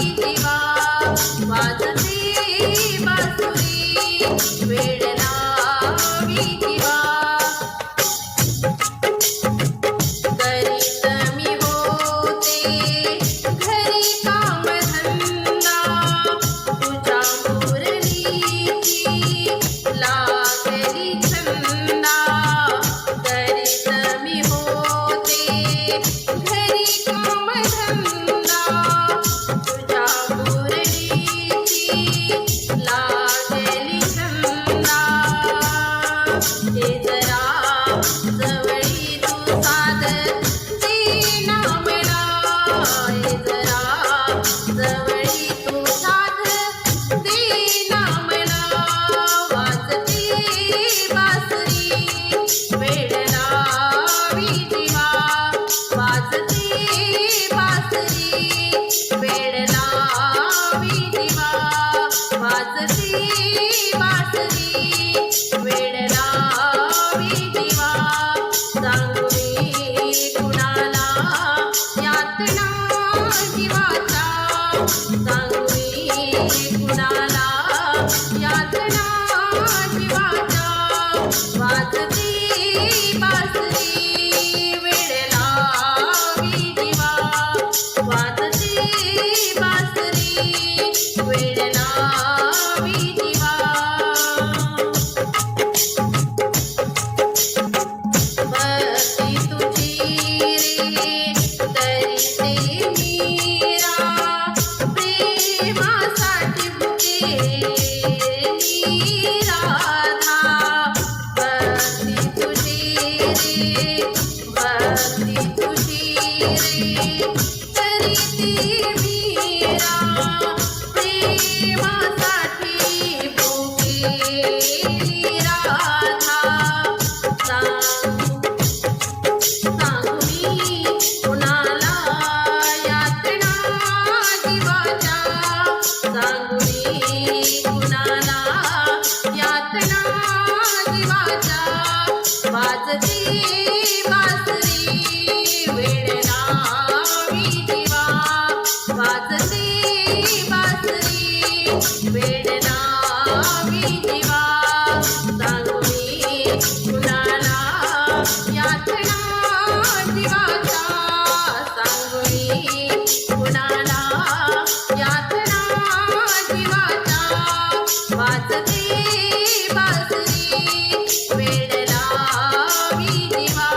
शिवा वाजते बासुरी वेळ Thank you. वाजती बासरी वेड लावी जीवा